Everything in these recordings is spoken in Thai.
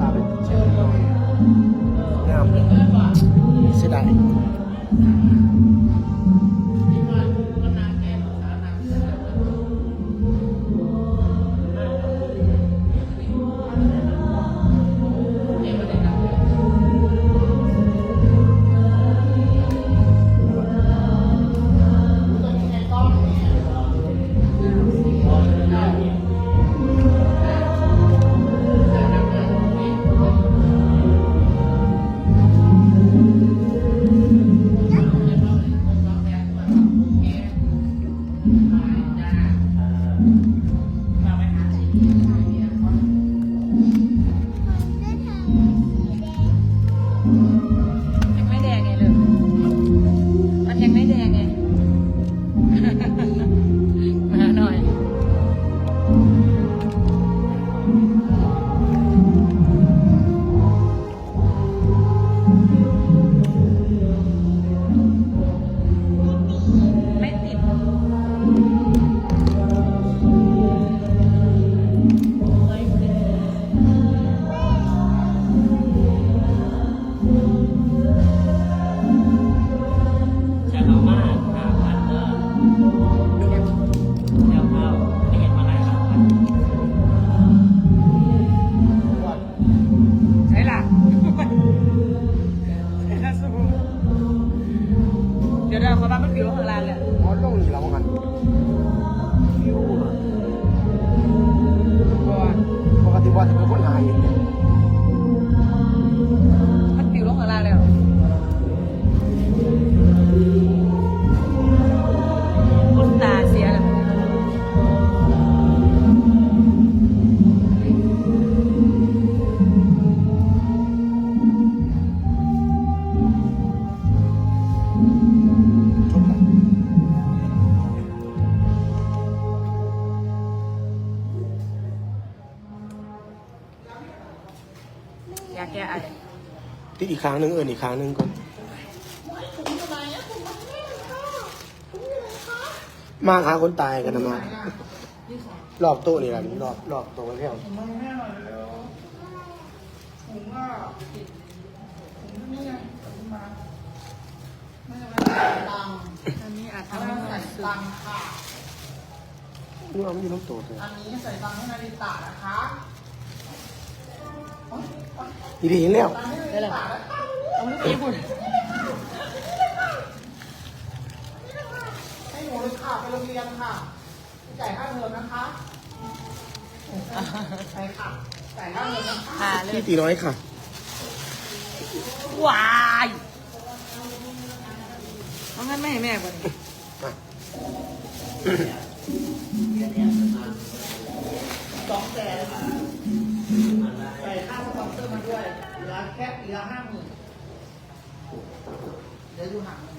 ตาเป็นเเดี๋ยวเราขอบ้านมันผิวของเราเลยขอลงนี่แล้วกันคิวอะก่อนปกติว่าจะเป็นคนหาเองเนี่ย แก้อะไรติดอีกครั้งหนึ่งเอินอีกครั้งหนึ่งก่อนมาหาคนตายกันนะมา รอบโต๊ะนี่แหละรอบรอบโต๊ะเที่ยวอันนี้อาจทำให้มันสึกนี่เอาไม่ยู่น้ำโต๊ะเลยอันนี้ใส่ตังให้นาริตะนะคะ อีดีเห็นแล้วได้เลยเอาลูกญี่ปุ่นให้หนูค่ะไปโรงเรียนค่ะจ่ายค่าเทอมนะคะใช่ค่ะจ่ายค่าเทอมนะคะพี่ตีน้อยค่ะวายเอางั้นไม่ให้แม่ก่อนสองแสน จ่ค่าสปอนเซอร์มาด้วยเหลือแค่ปีละห้าหมื่นเดี๋ยวดูหักเงิน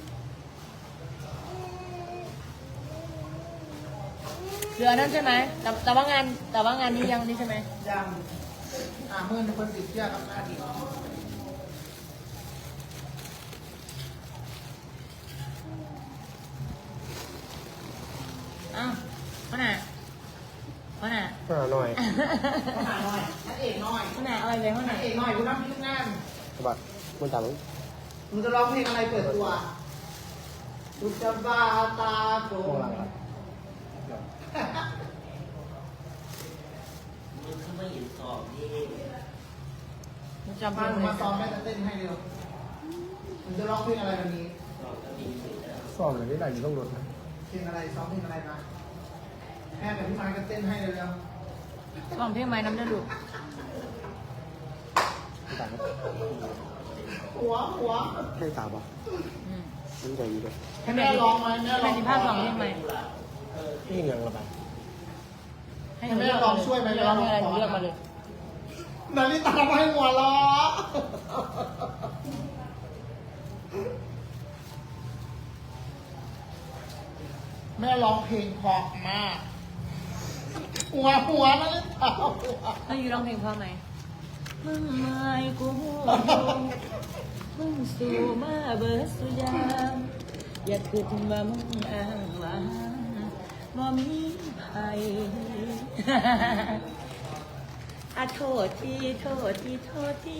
เหลือนั่นใช่ไหมแต่แต่ว่างานแต่ว่างานนี้ยังนี่ใช่ไหมยังอ่าหมื่นเป็นคนติดเชื้อกับหน้าดีอ้าวพ่อหน่ะพ่ อหน่ะมาหน่อยหาหน่อยนักเอกหน่อยพ่อหน่ะเอาอะไรเลยพ่อหนัน่ะกเอกหน่อยคุณน้ำพริกแน่นสบัดมันตามมึงมึงจะร้องเพลงอะไรเปิดตัวกูจะบ้าตาโก พวกเราครับมันคือไม่เห็นสอบนี่มึงจำมาเป็นหนูไหมมาซ้อมแม่จะเต้นให้เร็วมึงจะร้องเพลงอะไรวันนี้ สอบก็ดีสุดแล้ว ซ่อมอะไรได้อยู่ต้องรถนะ เพลงอะไรซ้อมเพลงอะไรมา แม่กับพี่ไม้ก็เต้นให้เร็วลองเพลงไม้น้ำเดือดดุไม่ตามๆหัวหัวไม่ตามปะอืมมันใจอยู่ด้วยให้แม่แม่ดิร้องไหมแม่ร้แม่องสิภาพสองเพลงไหมนี่ยังระบายให้หนูเลือกเลือกอะไรหนูเลือกมาเลยนาริตาไม่หัวล้อแม่ร้องเพลงเพราะมาก หัวหัวนั่นเลยเท้าแล้วอยู่ร้องเพลงเพราะไหมมึงไม่กูมึงสู่มาเบิดสุยามอย่าคิดว่ามึงอ้างว่าบ่มีไผอะโทษทีโทษทีโทษที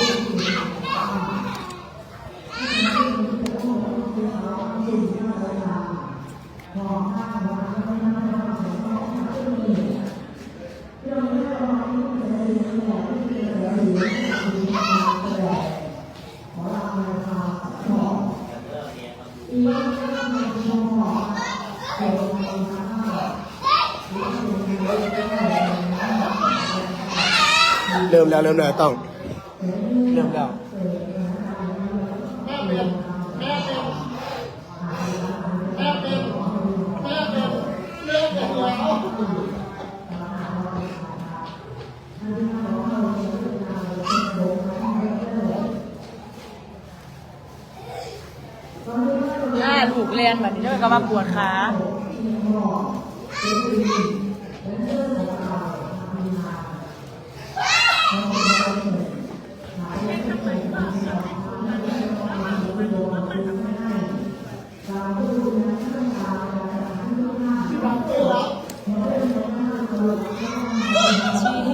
เริ่มแล้วเริ่มแล้วต้อง เริ่มแล้ว แม่เป็นแม่เป็นแม่เป็นแม่เป็นเริ่มแล้ว ถ้าลูกเรียนแบบนี้ ก็มาปวดขาชี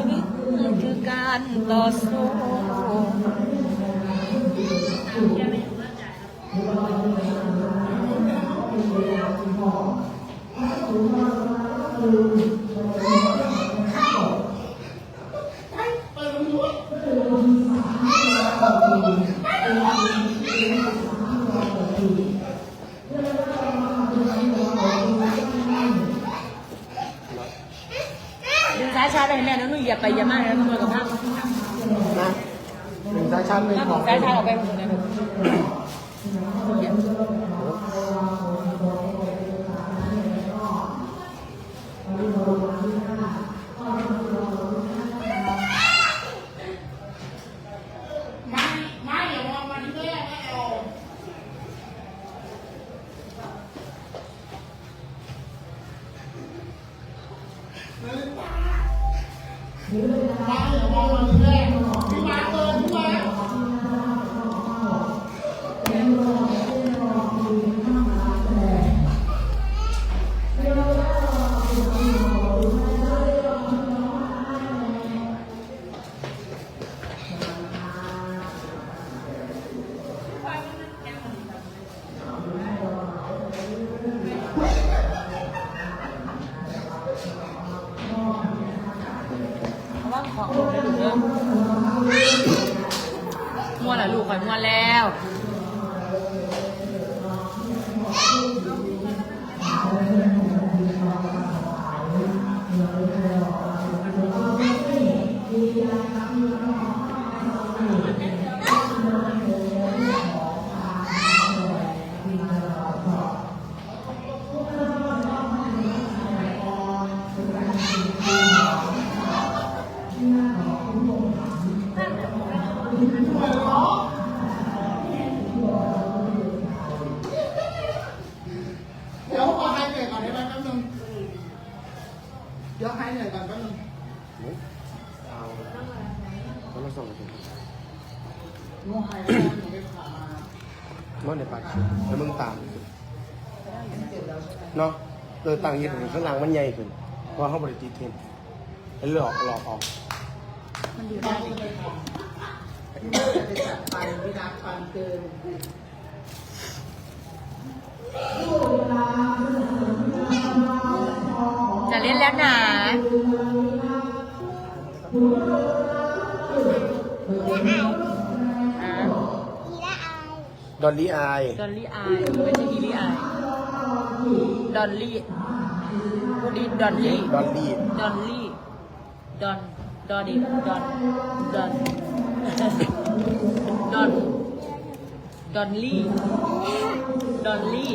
วิตคือการต่อสู้ ดึง ช้าๆไปให้แม่แล้วหนูเหยียบไปเหยียบมาแล้วมือกับผ้านะหนึ่งสายชาร์จไม่พออกช้าๆออกไปหมดเลยเหยียบไม่เดี๋ยวมองมาที่แม่ไม่เอามาเดี๋ ยวมองม เพราะว่าของลูกได้ดูเยอะม้วนละลูกข่อยม้วนแล้ว เดี๋ยวขอให้เหนื่อยก่อนได้ไหมแป๊บนึงเดี๋ยวให้เหนื่อยก่อนแป๊บนึงเขามาส่งกันงูหายแล้วหนูไปผ่ามานอนในปากแล้วมึงตามเนาะเออต่างยี่ห้อข้างหลังมันใหญ่ขึ้นเพราะเขาบริจีเทนแล้วหลอกหลอกออก มันอยู่ได้ฮจะจัดฟันพี่นักฟันเกินจะเล่นแล้วนะอ่าดอลลี่อายดอลลี่อายไม่ใช่อีลี่อายดอลลี่พูดดีดอลลี่ ดอลลี่ ดอลลี่ ดอนดอดิดอนดอนดอนดอนลี่ ดอนลี่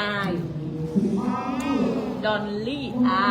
อายดอนลี่อา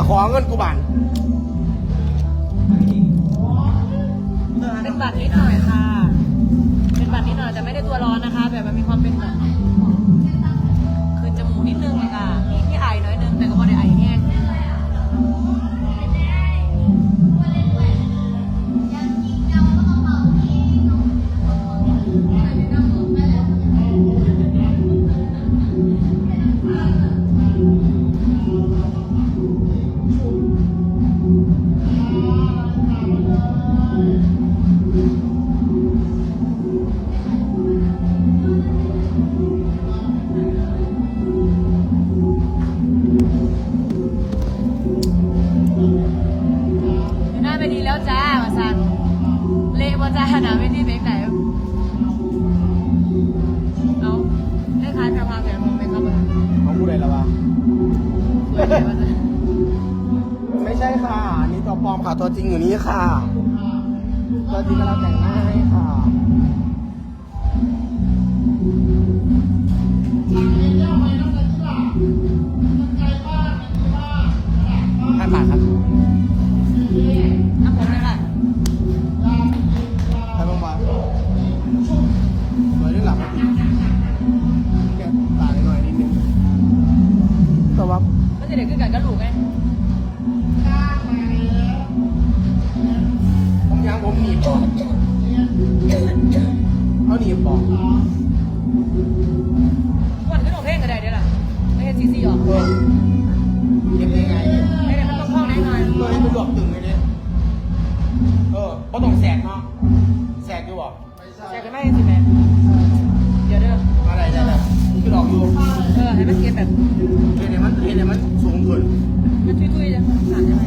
าปีเบขอเงินกูบันเป็นบัตรนิดหน่อยค่ะ เป็นบัตรนิดหน่อยแต่ไม่ได้ตัวร้อนนะคะ แบบมันมีความเป็นแบบ เละว่าจ้าหนาไม่ที่เบกไหนเอาได้คล้ายแพรพาแผนผมไหมครับของกูเลยแล้ววะสวยเลยว่าจ้าไม่ใช่ค่ะอันนี่ตัวปลอมค่ะตัวจริงอยู่นี่ค่ะตัวจริงกำลังแต่งหน้าให้ค่ะ เนาะแสกอยู่บ่แสกกันไม่สิแม่เดี๋ยวเด้ออะไรได้แล้วคือดอกอยู่เออให้มันเก็บแบบเห็นไหมันเห็นไหมันสูงขึ้นมันทุยๆจะผ่นยังไง